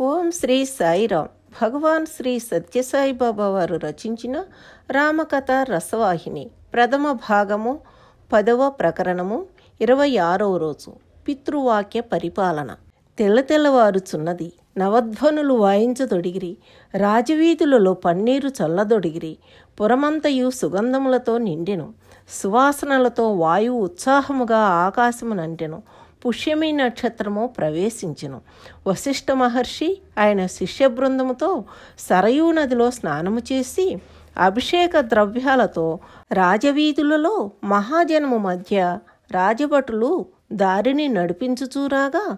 ఓం శ్రీ సాయిరామ్. భగవాన్ శ్రీ సత్యసాయిబాబా వారు రచించిన రామకథ రసవాహిని. ప్రథమ భాగము పదవ ప్రకరణము ఇరవై ఆరవ రోజు. పితృవాక్య పరిపాలన. తెల్ల తెల్లవారుచున్నది. నవధ్వనులు వాయించదొడిగిరి. రాజవీధులలో పన్నీరు చల్లదొడిగిరి. పురమంతయు సుగంధములతో నిండెను. సువాసనలతో వాయువు ఉత్సాహముగా ఆకాశమునంటెను. పుష్యమి నక్షత్రము ప్రవేశించను. వశిష్ఠ మహర్షి ఆయన శిష్య బృందముతో సరయూ నదిలో స్నానము చేసి అభిషేక ద్రవ్యాలతో రాజవీధులలో మహాజనము మధ్య రాజభటులు దారిని నడిపించుచూరాగా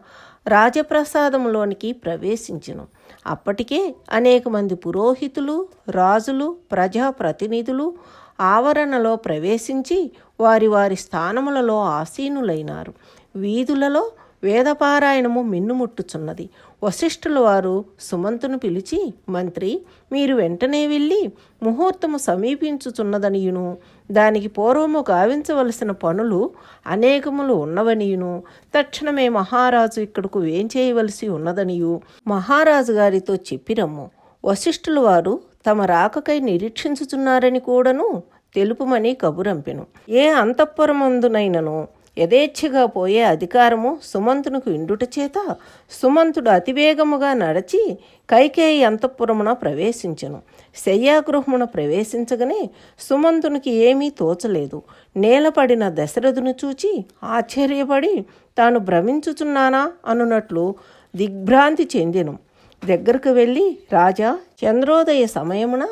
రాజప్రసాదంలోనికి ప్రవేశించను. అప్పటికే అనేక మంది పురోహితులు రాజులు ప్రజాప్రతినిధులు ఆవరణలో ప్రవేశించి వారి వారి స్థానములలో ఆసీనులైనారు. వీధులలో వేదపారాయణము మిన్నుముట్టుచున్నది. వశిష్ఠుల వారు సుమంతును పిలిచి మంత్రి మీరు వెంటనే వెళ్ళి ముహూర్తము సమీపించుచున్నదనియును. దానికి పూర్వము గావించవలసిన పనులు అనేకములు ఉన్నవనియును. తక్షణమే మహారాజు ఇక్కడకు ఏం చేయవలసి ఉన్నదనియు. మహారాజు గారితో చెప్పిరమ్ము. వశిష్ఠుల వారు తమ రాకకై నిరీక్షించుచున్నారని కూడాను తెలుపుమని కబురంపెను. ఏ అంతఃపురమందునైనను? యథేచ్ఛగా పోయే అధికారము సుమంతునికి ఇండుట చేత సుమంతుడు అతివేగముగా నడచి కైకేయి అంతఃపురమున ప్రవేశించను. శయ్యాగృహమున ప్రవేశించగానే సుమంతునికి ఏమీ తోచలేదు. నేలపడిన దశరథును చూచి ఆశ్చర్యపడి తాను భ్రమించుచున్నానా అనున్నట్లు దిగ్భ్రాంతి చెందెను. దగ్గరకు వెళ్ళి రాజా చంద్రోదయ సమయమున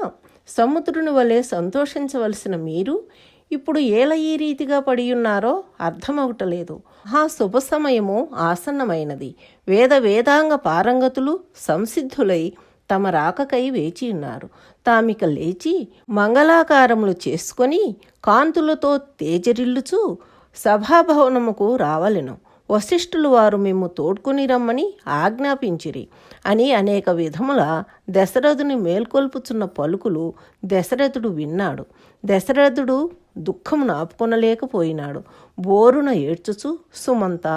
సముద్రుని వలె సంతోషించవలసిన మీరు ఇప్పుడు ఏల ఈ రీతిగా పడియున్నారో అర్థమవుటలేదు ఆ శుభ సమయము ఆసన్నమైనది. వేద వేదాంగ పారంగతులు సంసిద్ధులై తమ రాకకై వేచి ఉన్నారు తామిక లేచి మంగళాకారములు చేసుకొని కాంతులతో తేజరిల్లుచు సభాభవనముకు రావలెను. వశిష్ఠులు వారు మేము తోడ్కొని రమ్మని ఆజ్ఞాపించిరి. అని అనేక విధముల దశరథుని మేల్కొల్పుచున్న పలుకులు దశరథుడు విన్నాడు. దశరథుడు దుఃఖమును ఆపుకొనలేకపోయినాడు. బోరున ఏడ్చుచు సుమంత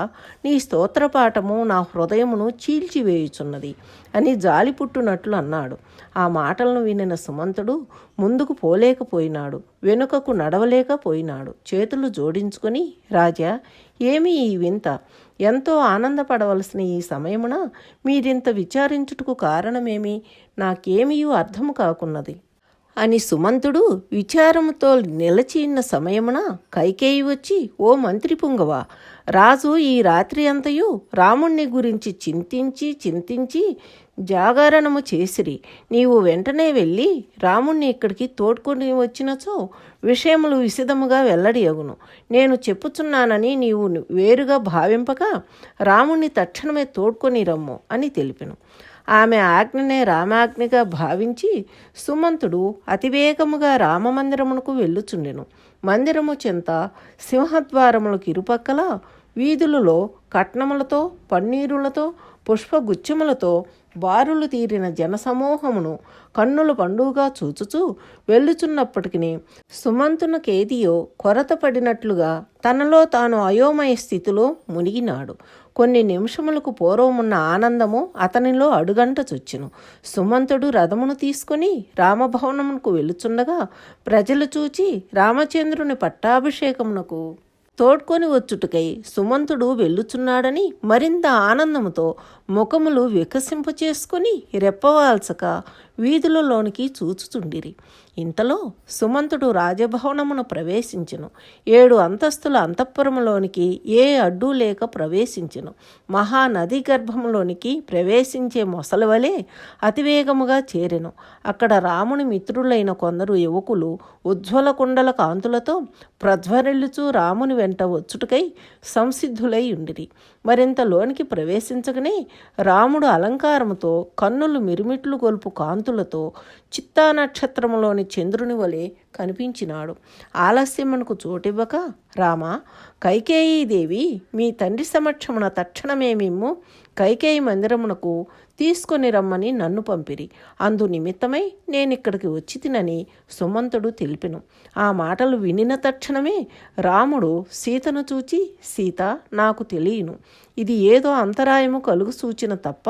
నీ స్తోత్రపాఠము నా హృదయమును చీల్చివేయుచున్నది అని జాలి పుట్టునట్లు అన్నాడు. ఆ మాటలను వినిన సుమంతుడు ముందుకు పోలేకపోయినాడు. వెనుకకు నడవలేకపోయినాడు. చేతులు జోడించుకొని రాజా ఏమి ఈ వింత? ఎంతో ఆనందపడవలసిన ఈ సమయమున మీరింత విచారించుటకు కారణమేమి? నాకేమీయూ అర్థము కాకున్నది. అని సుమంతుడు విచారముతో నిలచిన్న సమయమున కైకేయి వచ్చి ఓ మంత్రి పుంగవ రాజు ఈ రాత్రి అంతయు రాముణ్ణి గురించి చింతించి చింతించి జాగరణము చేసిరి. నీవు వెంటనే వెళ్ళి రాముణ్ణి ఇక్కడికి తోడ్కొని వచ్చినచో విషయములు విశదముగా వెల్లడియగును నేను చెప్పుచున్నానని నీవు వేరుగా భావింపక రాముణ్ణి తక్షణమే తోడ్కొని రమ్ము అని తెలిపెను. ఆమె ఆజ్ఞనే రామాజ్ఞగా భావించి సుమంతుడు అతివేగముగా రామమందిరమునకు వెళ్ళుచుండెను. మందిరము చెంత సింహద్వారములకు ఇరుపక్కల వీధులలో కట్నములతో పన్నీరులతో పుష్పగుచ్చములతో బారులు తీరిన జనసమూహమును కన్నుల పండుగగా చూచుచూ వెళ్ళుచున్నప్పటికీ సుమంతునకేదియో కొరత పడినట్లుగా తనలో తాను అయోమయ స్థితిలో మునిగినాడు. కొన్ని నిమిషములకు పూర్వమున్న ఆనందము అతనిలో అడుగంట చొచ్చెను. సుమంతుడు రథమును తీసుకుని రామభవనమునకు వెళుచుండగా ప్రజలు చూచి రామచంద్రుని పట్టాభిషేకమునకు తోడ్కొని వచ్చుటకై సుమంతుడు వెళ్ళుచున్నాడని మరింత ఆనందముతో ముఖములు వికసింపచేసుకుని రెప్పవాల్చక వీధులలోనికి చూచుచుండిరి. ఇంతలో సుమంతుడు రాజభవనమును ప్రవేశించెను. ఏడు అంతస్తుల అంతఃపురంలోనికి ఏ అడ్డు లేక ప్రవేశించెను. మహానది గర్భంలోనికి ప్రవేశించే మొసలి వలె అతివేగముగా చేరెను. అక్కడ రాముని మిత్రులైన కొందరు యువకులు ఉజ్వల కుండల కాంతులతో ప్రజ్వరిల్లుచూ రాముని వెంట వచ్చుటకై సంసిద్ధులై ఉండిరి. మరింత లోనికి ప్రవేశించకనే రాముడు అలంకారముతో కన్నులు మిరుమిట్లు గొలుపు కాంతులతో చిత్తా నక్షత్రములోని చంద్రుని వలె కనిపించినాడు. ఆలస్యమునకు చోటివ్వక రామ కైకేయీదేవి మీ తండ్రి సమక్షమున తక్షణమే కైకేయి మందిరమునకు తీసుకొని రమ్మని నన్ను పంపిరి. అందు నిమిత్తమై నేనిక్కడికి వచ్చి తినని సుమంతుడు తెలిపెను. ఆ మాటలు వినిన తక్షణమే రాముడు సీతను చూచి సీత నాకు తెలియను. ఇది ఏదో అంతరాయము కలుగు సూచన తప్ప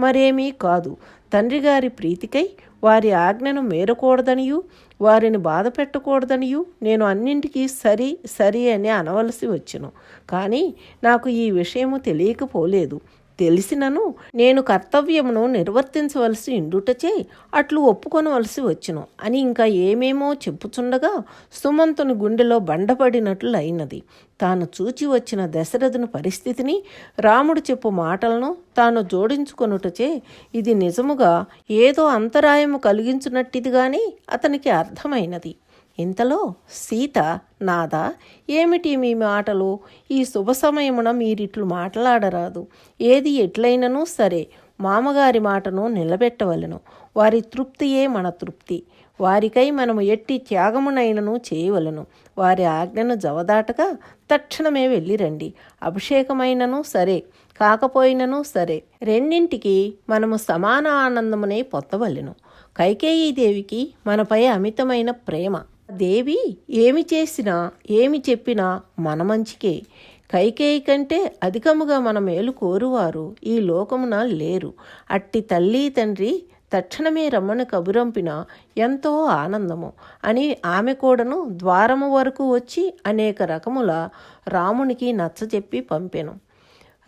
మరేమీ కాదు. తండ్రి గారి ప్రీతికై వారి ఆజ్ఞను మేరకూడదనియు వారిని బాధ పెట్టకూడదనియు నేను అన్నింటికీ సరి సరి అని అనవలసి వచ్చును. కానీ నాకు ఈ విషయము తెలియకపోలేదు. తెలిసినను నేను కర్తవ్యమును నిర్వర్తించవలసి ఇండుటచే అట్లు ఒప్పుకొనవలసి వచ్చును. అని ఇంకా ఏమేమో చెప్పుచుండగా సుమంతుని గుండెలో బండపడినట్లు అయినది తాను చూచి వచ్చిన దశరథుని పరిస్థితిని రాముడు చెప్పు మాటలను తాను జోడించుకొనుటచే ఇది నిజముగా ఏదో అంతరాయము కలిగించున్నట్టిదిగాని అతనికి అర్థమైనది. ఇంతలో సీత నాదా ఏమిటి మీ మాటలు? ఈ శుభ సమయమున మీరిట్లు మాట్లాడరాదు. ఏది ఎట్లయినను సరే మామగారి మాటను నిలబెట్టవలను. వారి తృప్తియే మన తృప్తి. వారికై మనము ఎట్టి త్యాగమునైనను చేయవలను. వారి ఆజ్ఞను జవదాటక తక్షణమే వెళ్ళిరండి. అభిషేకమైనను సరే కాకపోయినను సరే రెండింటికి మనము సమాన ఆనందమునే పొత్తవలెను కైకేయీదేవికి మనపై అమితమైన ప్రేమ. దేవి ఏమి చేసినా ఏమి చెప్పినా మన మంచికే. కైకేయి కంటే అధికముగా మన మేలు కోరువారు ఈ లోకమున లేరు. అట్టి తల్లి తండ్రి తక్షణమే రమ్మని కబురంపిన ఎంతో ఆనందము. అని ఆమె కూడాను ద్వారము వరకు వచ్చి అనేక రకముల రామునికి నచ్చజెప్పి పంపెను.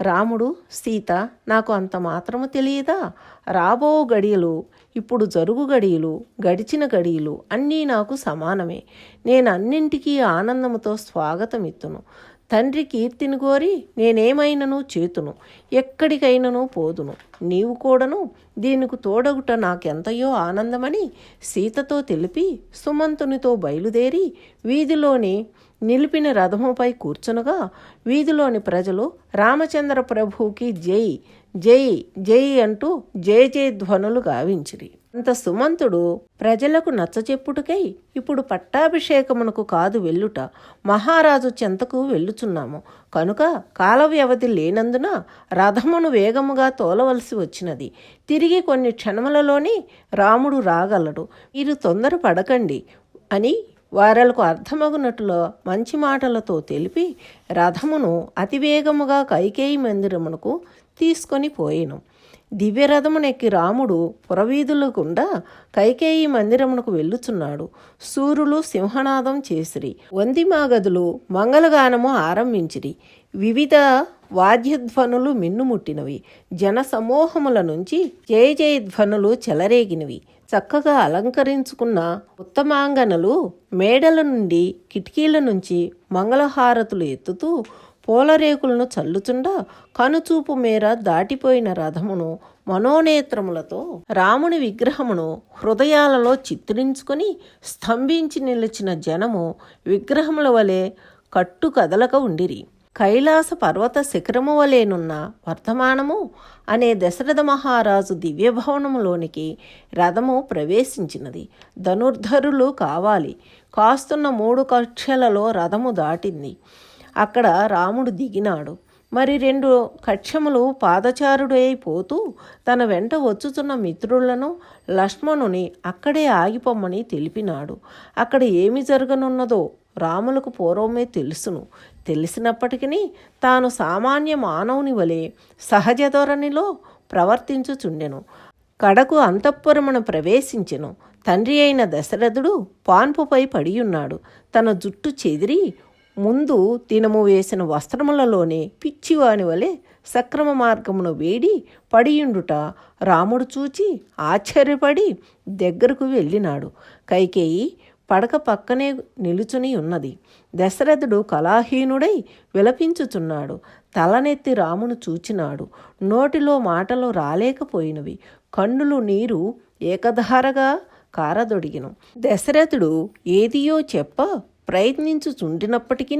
రాముడు సీత నాకు అంత మాత్రము తెలియదా? రాబో గడియలు ఇప్పుడు జరుగు గడియలు గడిచిన గడియలు అన్నీ నాకు సమానమే. నేను అన్నింటికీ ఆనందముతో స్వాగతమిత్తును. తండ్రి కీర్తిని కోరి నేనేమైనను చేతును ఎక్కడికైనను పోదును. నీవు కూడాను దీనికి తోడగుట నాకెంతయో ఆనందమని సీతతో తెలిపి సుమంతునితో బయలుదేరి వీధిలోని నిలిపిన రథముపై కూర్చునగా వీధిలోని ప్రజలు రామచంద్ర ప్రభువుకి జై జై జై అంటూ జయ జయ ధ్వనులు గావించిరి. అంత సుమంతుడు ప్రజలకు నచ్చచెప్పుటకై ఇప్పుడు పట్టాభిషేకమునకు కాదు వెళ్ళుట. మహారాజు చెంతకు వెళ్ళుచున్నాము. కనుక కాల వ్యవధి లేనందున రథమును వేగముగా తోలవలసి వచ్చినది. తిరిగి కొన్ని క్షణములలోనే రాముడు రాగలడు. మీరు తొందర పడకండి అని వారలకు అర్థమగునట్లు మంచి మాటలతో తెలిపి రథమును అతివేగముగా కైకేయి మందిరమునకు తీసుకొని పోయెను. దివ్యరథమునెక్కి రాముడు పురవీధుల గుండా కైకేయి మందిరమునకు వెళ్ళుచున్నాడు. సూర్యులు సింహనాదం చేసిరి. వందిమాగదులు మంగళగానము ఆరంభించిరి. వివిధ వాద్యధ్వనులు మిన్నుముట్టినవి. జన సమూహముల నుంచి జయ జయధ్వనులు చెలరేగినవి. చక్కగా అలంకరించుకున్న ఉత్తమాంగనలు మేడల నుండి కిటికీల నుంచి మంగళహారతులు ఎత్తుతూ పూలరేకులను చల్లుచుండా కనుచూపు మేర దాటిపోయిన రథమును మనోనేత్రములతో రాముని విగ్రహమును హృదయాలలో చిత్రించుకొని స్తంభించి నిలిచిన జనము విగ్రహముల వలె కట్టు కదలక ఉండిరి. కైలాస పర్వత శిఖరము వలెనున్న వర్తమానము అనే దశరథ మహారాజు దివ్యభవనములోనికి రథము ప్రవేశించినది. ధనుర్ధరులు కావాలి. కాస్తున్న మూడు కక్షలలో రథము దాటింది. అక్కడ రాముడు దిగినాడు. మరి రెండు కక్షములు పాదచారుడైపోతూ తన వెంట వచ్చుతున్న మిత్రులను లక్ష్మణుని అక్కడే ఆగిపోమ్మని తెలిపినాడు. అక్కడ ఏమి జరగనున్నదో రాములకు పూర్వమే తెలుసును. తెలిసినప్పటికీ తాను సామాన్య మానవుని వలె సహజ ధోరణిలో ప్రవర్తించుచుండెను. కడకు అంతఃపురమును ప్రవేశించెను. తండ్రి అయిన దశరథుడు పాన్పుపై పడియున్నాడు. తన జుట్టు చెదిరి ముందు దినము వేసిన వస్త్రములలోనే పిచ్చివాని వలె సక్రమ మార్గమును వేడి పడియుండుట రాముడు చూచి ఆశ్చర్యపడి దగ్గరకు వెళ్ళినాడు. కైకేయి పడక పక్కనే నిలుచుని ఉన్నది. దశరథుడు కళాహీనుడై విలపించుచున్నాడు. తలనెత్తి రామును చూచినాడు. నోటిలో మాటలు రాలేకపోయినవి. కన్నులు నీరు ఏకధారగా కారదొడిగిను. దశరథుడు ఏదియో చెప్ప ప్రయత్నించుచుండినప్పటికీ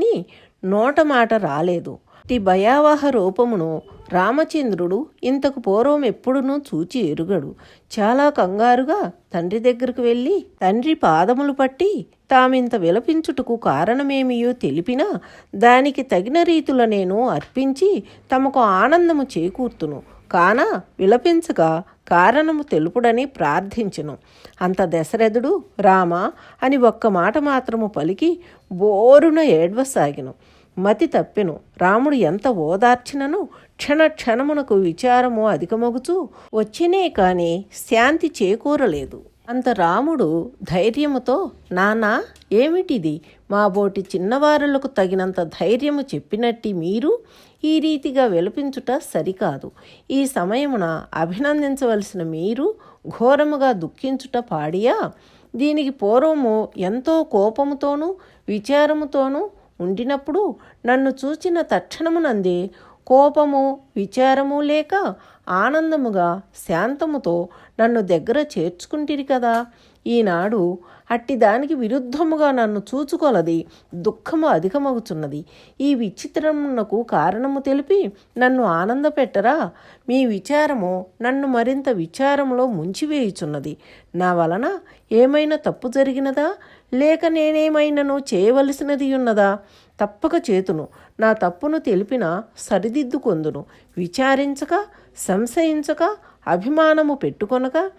నోట మాట రాలేదు. అతి భయావహ రూపమును రామచంద్రుడు ఇంతకు పూర్వం ఎప్పుడునూ చూచి ఎరుగడు. చాలా కంగారుగా తండ్రి దగ్గరకు వెళ్ళి తండ్రి పాదములు పట్టి తామింత విలపించుటకు కారణమేమియో తెలిపినా దానికి తగిన రీతుల నేను అర్పించి తమకు ఆనందము చేకూర్తును. కాన విలపించగా కారణము తెలుపుడని ప్రార్థించెను. అంత దశరథుడు రామ అని ఒక్క మాట మాత్రము పలికి బోరున ఏడ్వసాగిను. మతి తప్పెను. రాముడు ఎంత ఓదార్చినను? క్షణ క్షణమునకు విచారము అధికమగుచూ వచ్చినే కాని శాంతి చేకూరలేదు. అంత రాముడు ధైర్యముతో నానా ఏమిటిది? మా బోటి చిన్నవారులకు తగినంత ధైర్యము చెప్పినట్టి మీరు ఈ రీతిగా విలపించుట సరికాదు. ఈ సమయమున అభినందించవలసిన మీరు ఘోరముగా దుఃఖించుట పాడియా? దీనికి పూర్వము ఎంతో కోపముతోనూ విచారముతోనూ ఉండినప్పుడు నన్ను చూచిన తక్షణమునందే కోపము విచారము లేక ఆనందముగా శాంతముతో నన్ను దగ్గర చేర్చుకుంటిరి కదా? ఈనాడు అట్టి దానికి విరుద్ధముగా నన్ను చూచుకొలది దుఃఖము అధికమగుచున్నది. ఈ విచిత్రమునకు కారణము తెలిపి నన్ను ఆనందపెట్టరా మీ విచారము నన్ను మరింత విచారంలో ముంచివేయుచున్నది. నా వలన ఏమైనా తప్పు జరిగినదా? లేక నేనేమైనను చేయవలసినది ఉన్నదా తప్పక చేతును. నా తప్పును తెలిపిన సరిదిద్దుకొందును. విచారించక సంశయించక అభిమానము పెట్టుకొనక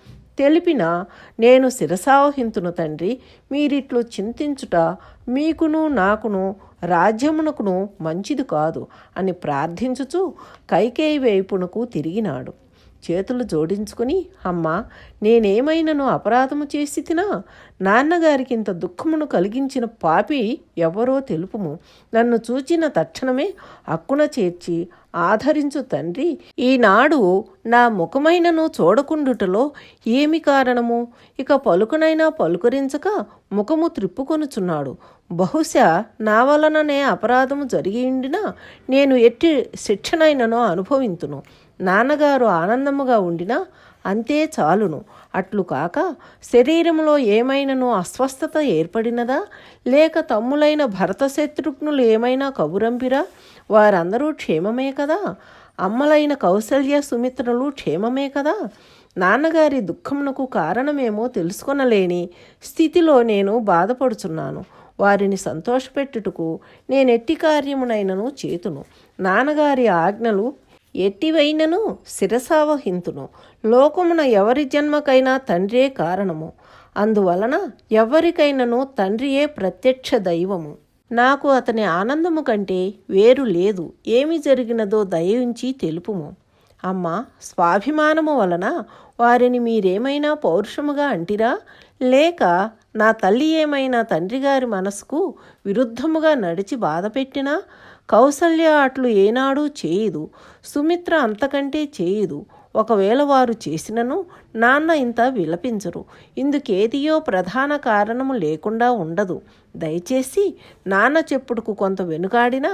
తెలిపిన నేను శిరసావహింతును తండ్రి. మీరిట్లు చింతించుట మీకును నాకును రాజ్యమునకును మంచిది కాదు అని ప్రార్థించుచు కైకేయి వైపునకు తిరిగినాడు. చేతులు జోడించుకుని అమ్మా నేనేమైనను అపరాధము చేసి తినా? నాన్నగారికి ఇంత దుఃఖమును కలిగించిన పాపి ఎవరో తెలుపుము. నన్ను చూచిన తక్షణమే అక్కున చేర్చి ఆదరించు తండ్రి. ఈనాడు నా ముఖమైనను చూడకుండుటలో ఏమి కారణము? ఇక పలుకునైనా పలుకరించక ముఖము త్రిప్పుకొనుచున్నాడు. బహుశా నా వలననే అపరాధము జరిగిండినా నేను ఎట్టి శిక్షణైనను అనుభవింతును. నాన్నగారు ఆనందముగా ఉండినా అంతే చాలును. అట్లు కాక శరీరంలో ఏమైనను అస్వస్థత ఏర్పడినదా? లేక తమ్ములైన భరత శత్రుఘ్నులు ఏమైనా కబురంపిరా వారందరూ క్షేమమే కదా? అమ్మలైన కౌశల్య సుమిత్రలు క్షేమమే కదా? నాన్నగారి దుఃఖమునకు కారణమేమో తెలుసుకొనలేని స్థితిలో నేను బాధపడుచున్నాను. వారిని సంతోషపెట్టుటకు నేనెట్టి కార్యమునైనను చేతును. నాన్నగారి ఆజ్ఞలు ఎట్టివైనను శిరసావహింతును. లోకమున ఎవరి జన్మకైనా తండ్రియే కారణము. అందువలన ఎవరికైనను తండ్రియే ప్రత్యక్ష దైవము. నాకు అతని ఆనందము కంటే వేరు లేదు. ఏమి జరిగినదో దయించి తెలుపుము. అమ్మ స్వాభిమానము వలన వారిని మీరేమైనా పౌరుషముగా అంటిరా? లేక నా తల్లి ఏమైనా తండ్రిగారి మనసుకు విరుద్ధముగా నడిచి బాధపెట్టినా? కౌసల్య అట్లు ఏనాడూ చేయదు సుమిత్ర అంతకంటే చేయదు. ఒకవేళ వారు చేసినను నాన్న ఇంత విలపించరు. ఇందుకేదియో ప్రధాన కారణము లేకుండా ఉండదు. దయచేసి నాన్న చెప్పుడుకు కొంత వెనుకాడినా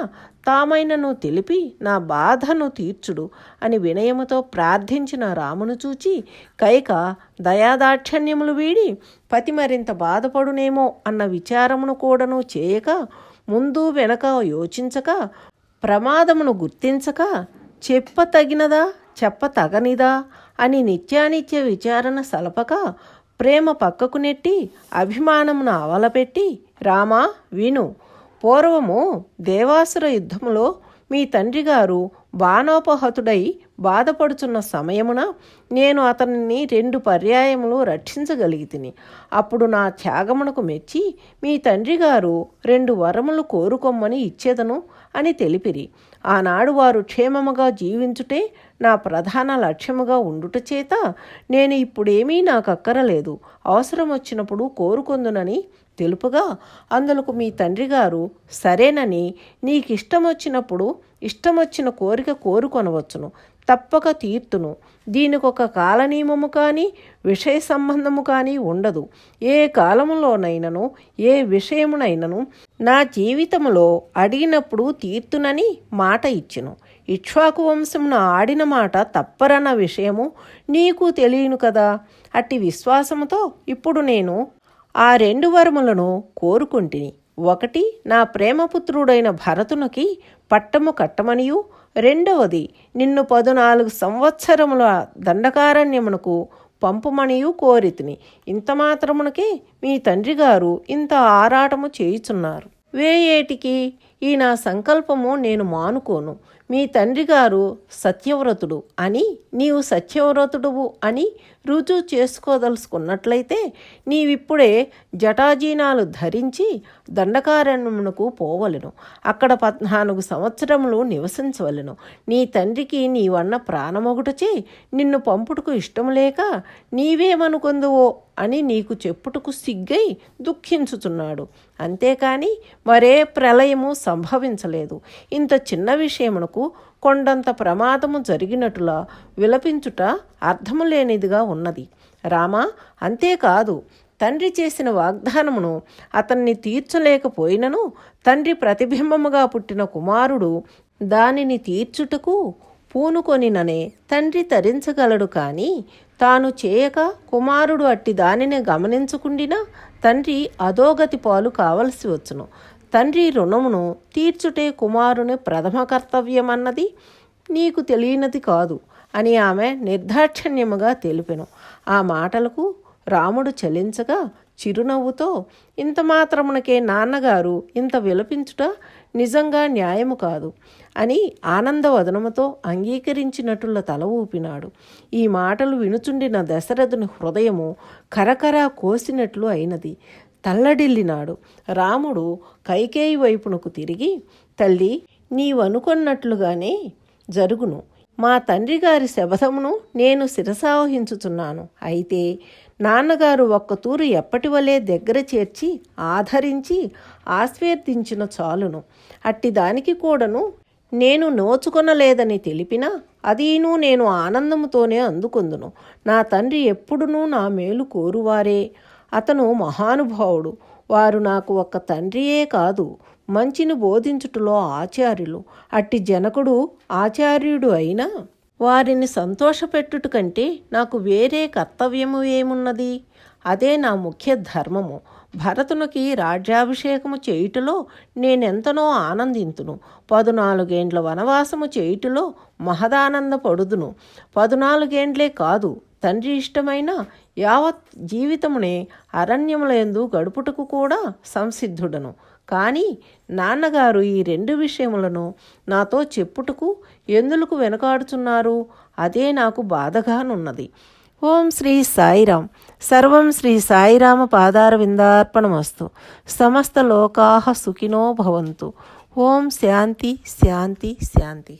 తామైనను తెలిపి నా బాధను తీర్చుడు అని వినయముతో ప్రార్థించిన రామును చూచి కైక దయాదాక్షణ్యములు వీడి పతి మరింత బాధపడునేమో అన్న విచారమును కూడాను చేయక ముందు వెనక యోచించక ప్రమాదమును గుర్తించక చెప్పతగినదా చెప్పతగనిదా అని నిత్యానిత్య విచారణ సలపక ప్రేమ పక్కకు నెట్టి అభిమానమును అవలపెట్టి రామా విను. పూర్వము దేవాసుర యుద్ధములో మీ తండ్రిగారు బాణోపహతుడై బాధపడుచున్న సమయమున నేను అతనిని రెండు పర్యాయములు రక్షించగలిగితిని. అప్పుడు నా త్యాగమునకు మెచ్చి మీ తండ్రి గారు రెండు వరములు కోరుకొమ్మని ఇచ్చేదను అని తెలిపిరి. ఆనాడు వారు క్షేమముగా జీవించుటే నా ప్రధాన లక్ష్యముగా ఉండుట చేత నేను ఇప్పుడేమీ నాకు అక్కరలేదు అవసరం వచ్చినప్పుడు కోరుకొందునని తెలుపుగా అందులకు మీ తండ్రి గారు సరేనని నీకిష్టం వచ్చినప్పుడు ఇష్టం వచ్చిన కోరిక కోరుకొనవచ్చును. తప్పక తీర్తును. దీనికొక కాలనియమము కానీ విషయ సంబంధము కానీ ఉండదు. ఏ కాలములోనైనను ఏ విషయమునైనను నా జీవితములో అడిగినప్పుడు తీర్తునని మాట ఇచ్చును. ఇక్ష్వాకు వంశమున ఆడిన మాట తప్పరన్న విషయము నీకు తెలియను కదా? అట్టి విశ్వాసముతో ఇప్పుడు నేను ఆ రెండు వరములను కోరుకుంటిని. ఒకటి నా ప్రేమపుత్రుడైన భరతునికి పట్టము కట్టమనియు రెండవది నిన్ను పదునాలుగు సంవత్సరముల దండకారణ్యమునకు పంపుమనియు కోరితిని. ఇంత మాత్రమునకే మీ తండ్రి గారు ఇంత ఆరాటము చేయుచున్నారు. వేయేటికి ఈ నా సంకల్పము నేను మానుకోను. మీ తండ్రి గారు సత్యవ్రతుడు అని నీవు సత్యవ్రతుడువు అని రుజువు చేసుకోదలుచుకున్నట్లయితే నీవిప్పుడే జటాజీనాలు ధరించి దండకారణ్యమునకు పోవలను. అక్కడ పద్నాలుగు సంవత్సరములు నివసించవలను. నీ తండ్రికి నీవన్న ప్రాణమొగుటచే నిన్ను పంపుటకు ఇష్టం లేక నీవేమనుకుందువో అని నీకు చెప్పుటకు సిగ్గై దుఃఖించుచున్నాడు. అంతేకాని మరే ప్రళయము సంభవించలేదు. ఇంత చిన్న విషయమునకు కొండంత ప్రమాదము జరిగినట్టులా విలపించుట అర్థము లేనిదిగా ఉన్నది. రామా అంతేకాదు. తండ్రి చేసిన వాగ్దానమును అతన్ని తీర్చలేకపోయినను తండ్రి ప్రతిబింబముగా పుట్టిన కుమారుడు దానిని తీర్చుటకు పూనుకొనిననే తండ్రి తరించగలడు కానీ తాను చేయక కుమారుడు అట్టి దానిని గమనించకుండినా తండ్రి అధోగతి పాలు కావలసి వచ్చును. తండ్రి రుణమును తీర్చుటే కుమారుని ప్రథమ కర్తవ్యమన్నది నీకు తెలియనది కాదు అని ఆమె నిర్దాక్షిణ్యముగా తెలిపెను. ఆ మాటలకు రాముడు చలించగా చిరునవ్వుతో ఇంత మాత్రమునకే నాన్నగారు ఇంత విలపించుట నిజంగా న్యాయము కాదు అని ఆనందవదనముతో అంగీకరించినట్టుల తల ఊపినాడు. ఈ మాటలు వినుచుండిన దశరథుని హృదయము కరకరా కోసినట్లు అయినది. తల్లడిల్లినాడు. రాముడు కైకేయి వైపునకు తిరిగి తల్లి నీవనుకొన్నట్లుగానే జరుగును. మా తండ్రి గారి శబదమును నేను శిరసావహించుచున్నాను. అయితే నాన్నగారు ఒక్కతూరు ఎప్పటి వలే దగ్గర చేర్చి ఆదరించి ఆస్వేర్దించిన చాలును. అట్టి దానికి కూడాను నేను నోచుకొనలేదని తెలిపినా అదీను నేను ఆనందముతోనే అందుకుందును. నా తండ్రి ఎప్పుడునూ నా మేలు కోరువారే. అతను మహానుభావుడు. వారు నాకు ఒక్క తండ్రియే కాదు మంచిని బోధించుటలో ఆచార్యులు. అట్టి జనకుడు ఆచార్యుడు అయినా వారిని సంతోషపెట్టుట కంటే నాకు వేరే కర్తవ్యము ఏమున్నది? అదే నా ముఖ్య ధర్మము. భరతునికి రాజ్యాభిషేకము చేయుటలో నేనెంతనో ఆనందింతును. పదునాలుగేండ్ల వనవాసము చేయుటలో మహదానంద పడుదును పదునాలుగేండ్లే కాదు తండ్రి ఇష్టమైన యావత్ జీవితమునే అరణ్యములందు గడుపుటకు కూడా సంసిద్ధుడను. కానీ నాన్నగారు ఈ రెండు విషయములను నాతో చెప్పుటకు ఎందులకు వెనకాడుచున్నారు? అదే నాకు బాధగానున్నది. ఓం శ్రీ సాయిరాం. సర్వం శ్రీ సాయిరామ పాదార విందార్పణమస్తు సమస్త లోకాహ సుఖినో భవంతు. ఓం శాంతి శాంతి శాంతి.